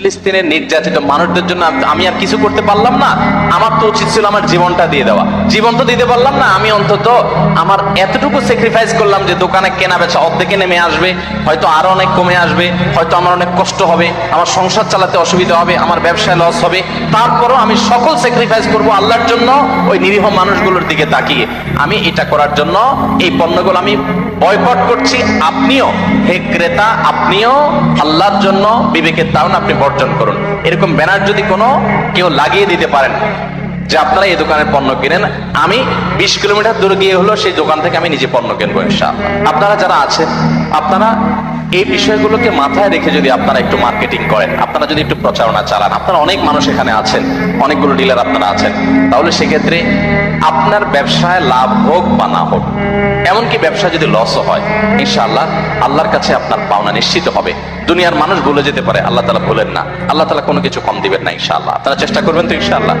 ফিলিস্তিনের নির্যাতিত মানুষদের জন্য আমি আর কিছু করতে পারলাম না। আমার তো উচিত ছিল আমার জীবনটা দিয়ে দেওয়া। জীবন তো দিতে পারলাম না, আমি অন্তত আমার এতটুকু স্যাক্রিফাইস করলাম যে দোকানে কেনা বেচা অর্ধেকে নেমে আসবে, হয়তো আরও অনেক কমে আসবে, হয়তো আমার অনেক কষ্ট হবে, আমার সংসার চালাতে অসুবিধা হবে, আমার ব্যবসায় লস হবে। তারপরও আমি সকল স্যাক্রিফাইস করব আল্লাহর জন্য ওই নিরীহ মানুষগুলোর দিকে তাকিয়ে। আমি এটা করার জন্য এই পণ্যগুলো আমি বয়কট করছি। আপনিও, হে ক্রেতা, আপনিও আল্লাহর জন্য বিবেকের তাউন আপনি বর্জন করুন। এরকম ব্যানার যদি কোনো কেউ লাগিয়ে দিতে পারেন, যে আপনারা এই দোকানের পণ্য কিনেন, আমি বিশ কিলোমিটার দূরে গিয়ে হলো সেই দোকান থেকে আমি নিজে পণ্য কিনবো ইনশাআল্লাহ। আপনারা যারা আছেন, আপনারা এই বিষয়গুলোকে মাথায় রেখে যদি আপনারা একটু মার্কেটিং করেন, আপনারা যদি একটু প্রচারণা চালান, আপনারা অনেক মানুষ এখানে আছেন, অনেকগুলো ডিলার আপনারা আছেন, তাহলে সেক্ষেত্রে আপনার ব্যবসায় লাভ হোক বা না হোক, এমনকি ব্যবসা যদি লসও হয়, ইনশাআল্লাহ আল্লাহর কাছে আপনার পাওনা নিশ্চিত হবে। দুনিয়ার মানুষ ভুলে যেতে পারে, আল্লাহ তালা ভুলেন না। আল্লাহ তালা কোনো কিছু কম দিবেন না, ইনশাআল্লাহ। আপনারা চেষ্টা করবেন তো, ইনশাআল্লাহ।